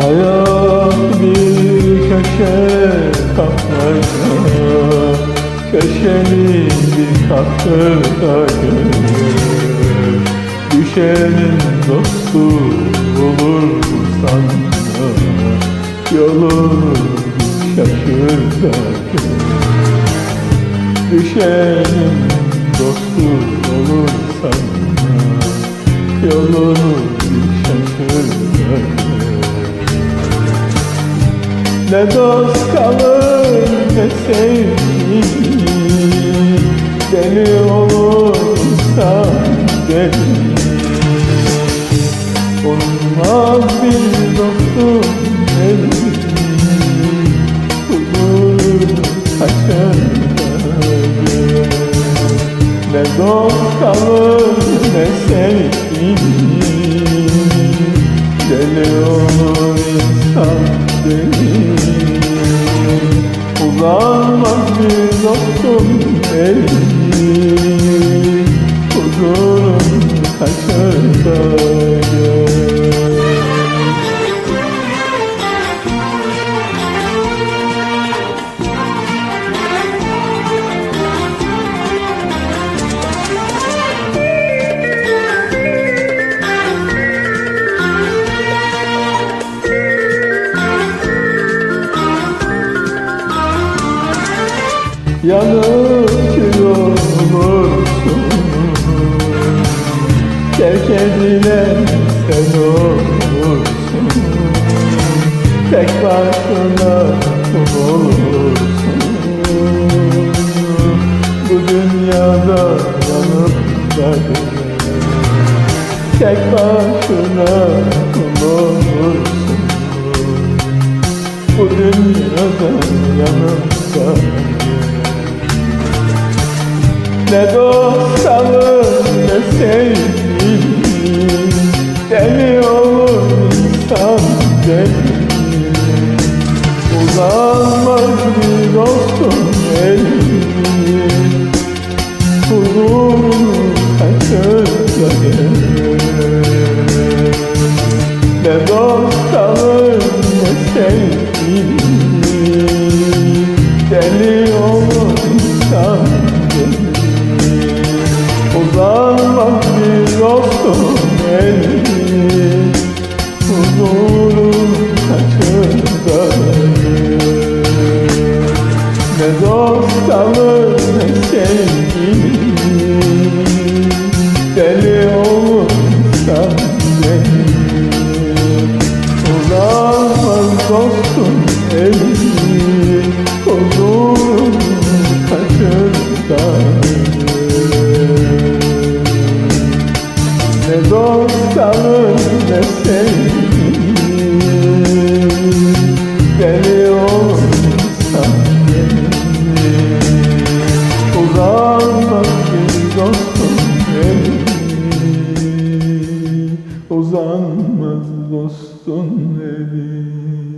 Hayat bir köşe kapmaca Köşeli bir kapıda Düşenin dostu olur sanma Yolunu şaşır da Düşenin dostu olur sanma Yolunu ne dost kalır ne sevgi Deli olur deli Olmaz bir dostum deli Huzur kaçar Ne dost kalır ne sevgi Deli olur insan deli Uzanmaz bir dostum deli Yanıp kül olursun Terk edilen sen olursun Tek başına olursun Bu dünyada yanıp da Tek başına olursun Bu dünyada yanıp ne dost kalır ne sevgi Deli olur insan deli. Uzanmaz bir dostum eli Huzurunu kaçır eli Huzurun kaçır da Ne dost kalır ne sevgili Deli olur insan deli Uzanmaz dostum eli Uzanmaz dostun deli